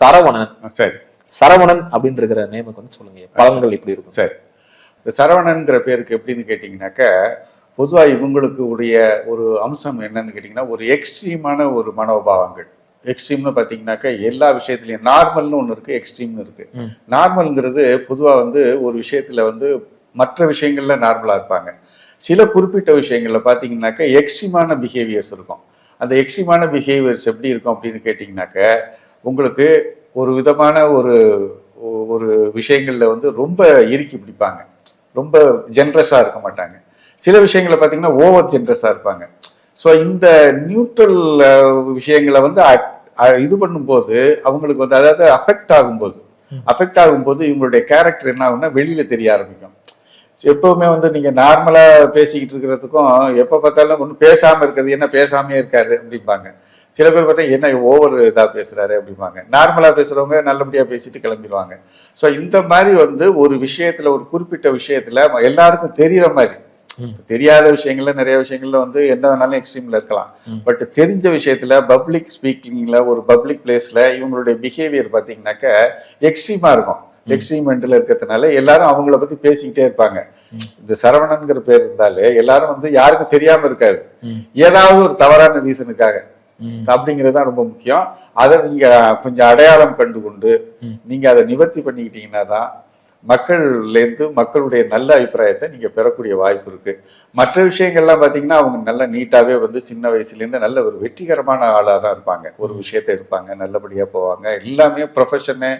சரவணன். சரி. சரவணன் அப்படின்னு இருக்கிற நேமுக்கு வந்து சொல்லுங்க பலன்கள் இப்படி இருக்கும்? சரி. இந்த சரவணன்கிற பேருக்கு எப்படின்னு கேட்டிங்கனாக்கா பொதுவாக இவங்களுக்கு உடைய ஒரு அம்சம் என்னன்னு கேட்டிங்கன்னா ஒரு எக்ஸ்ட்ரீமான ஒரு மனோபாவங்கள். எக்ஸ்ட்ரீம்னு பார்த்தீங்கன்னாக்கா எல்லா விஷயத்துலையும் நார்மல்னு ஒன்று இருக்குது எக்ஸ்ட்ரீம்னு இருக்குது. நார்மல்ங்கிறது பொதுவாக வந்து ஒரு விஷயத்தில் வந்து மற்ற விஷயங்கள்ல நார்மலாக இருப்பாங்க. சில குறிப்பிட்ட விஷயங்களில் பார்த்தீங்கன்னாக்கா எக்ஸ்ட்ரீமான பிஹேவியர்ஸ் இருக்கும். அந்த எக்ஸ்ட்ரீமான பிஹேவியர்ஸ் எப்படி இருக்கும் அப்படின்னு கேட்டிங்கனாக்கா உங்களுக்கு ஒரு விதமான ஒரு ஒரு விஷயங்களில் வந்து ரொம்ப இறுக்கி பிடிப்பாங்க. ரொம்ப ஜென்ரஸாக இருக்க மாட்டாங்க. சில விஷயங்களை பார்த்தீங்கன்னா ஓவர் ஜென்ரஸாக இருப்பாங்க. ஸோ இந்த நியூட்ரல் விஷயங்களை வந்து இது பண்ணும்போது அவங்களுக்கு வந்து அதாவது அஃபெக்ட் ஆகும்போது அஃபெக்ட் ஆகும்போது இவங்களுடைய கேரக்டர் என்ன ஆகும்னா வெளியில தெரிய ஆரம்பிக்கும். எப்பவுமே வந்து நீங்க நார்மலா பேசிக்கிட்டு இருக்கிறதுக்கும் எப்ப பார்த்தாலும் ஒன்றும் பேசாம இருக்கிறது என்ன பேசாமே இருக்காரு அப்படிம்பாங்க. சில பேர் பார்த்தா என்ன ஓவர் இதா பேசுறாரு அப்படிம்பாங்க நார்மலா பேசுறவங்க நல்லபடியா பேசிட்டு கிளம்பிடுவாங்க ஸோ இந்த மாதிரி வந்து ஒரு விஷயத்துல ஒரு குறிப்பிட்ட விஷயத்துல எல்லாருக்கும் தெரியற மாதிரி. தெரியாத விஷயங்கள்ல நிறைய விஷயங்கள்ல வந்து என்ன வேணாலும் எக்ஸ்ட்ரீம்ல இருக்கலாம். பட் தெரிஞ்ச விஷயத்துல பப்ளிக் ஸ்பீக்கிங்ல ஒரு பப்ளிக் பிளேஸ்ல இவங்களுடைய பிஹேவியர் பாத்தீங்கன்னாக்க எக்ஸ்ட்ரீமா இருக்கும் எக்ஸ்ட்ரீம் எண்டில் இருக்கிறதுனால எல்லாரும் அவங்கள பத்தி பேசிக்கிட்டே இருப்பாங்க. இந்த சரவணன்கிற பேர் இருந்தாலே எல்லாரும் வந்து யாருக்கும் தெரியாம இருக்காது. ஏதாவது ஒரு தவறான ரீசனுக்காக. அப்படிங்கிறது தான் ரொம்ப முக்கியம். அதை நீங்க கொஞ்சம் அடையாளம் கண்டு கொண்டு. நீங்க அதை நிவர்த்தி பண்ணிக்கிட்டீங்கன்னா தான் மக்கள்லேருந்து மக்களுடைய நல்ல அபிப்பிராயத்தை நீங்க பெறக்கூடிய வாய்ப்பு இருக்கு. மற்ற விஷயங்கள்லாம் பாத்தீங்கன்னா அவங்க நல்ல நீட்டாவே வந்து சின்ன வயசுலேருந்து நல்ல ஒரு வெற்றிகரமான ஆளாக தான் இருப்பாங்க. ஒரு விஷயத்தை எடுப்பாங்க நல்லபடியா போவாங்க. எல்லாமே ப்ரொஃபஷனு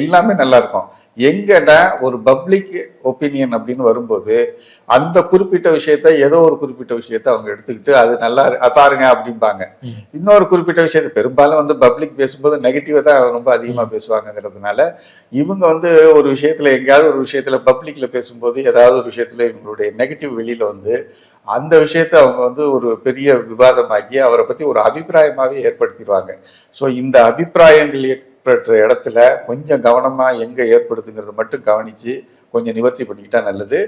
எல்லாமே நல்லா இருக்கும். எங்கன்னா ஒரு பப்ளிக் ஒப்பீனியன் அப்படின்னு வரும்போது அந்த குறிப்பிட்ட விஷயத்த ஏதோ ஒரு குறிப்பிட்ட விஷயத்த அவங்க எடுத்துக்கிட்டு அது நல்லா பாருங்க அப்படிம்பாங்க. இன்னொரு குறிப்பிட்ட விஷயத்தை பெரும்பாலும் வந்து பப்ளிக் பேசும்போது நெகட்டிவா தான் ரொம்ப அதிகமா பேசுவாங்கங்கிறதுனால இவங்க வந்து ஒரு விஷயத்துல எங்கேயாவது ஒரு விஷயத்துல பப்ளிக்ல பேசும்போது ஏதாவது ஒரு விஷயத்துல இவங்களுடைய நெகட்டிவ் வெளியில வந்து அந்த விஷயத்தை அவங்க வந்து ஒரு பெரிய விவாதமாக்கி அவரை பத்தி ஒரு அபிப்பிராயமாவே ஏற்படுத்திடுவாங்க. ஸோ இந்த அபிப்பிராயங்கள் ஏற்படுற இடத்துல கொஞ்சம் கவனமாக எங்கே ஏற்படுத்துங்கிறத மட்டும் கவனிச்சு கொஞ்சம் நிவர்த்தி பண்ணிக்கிட்டால் நல்லது.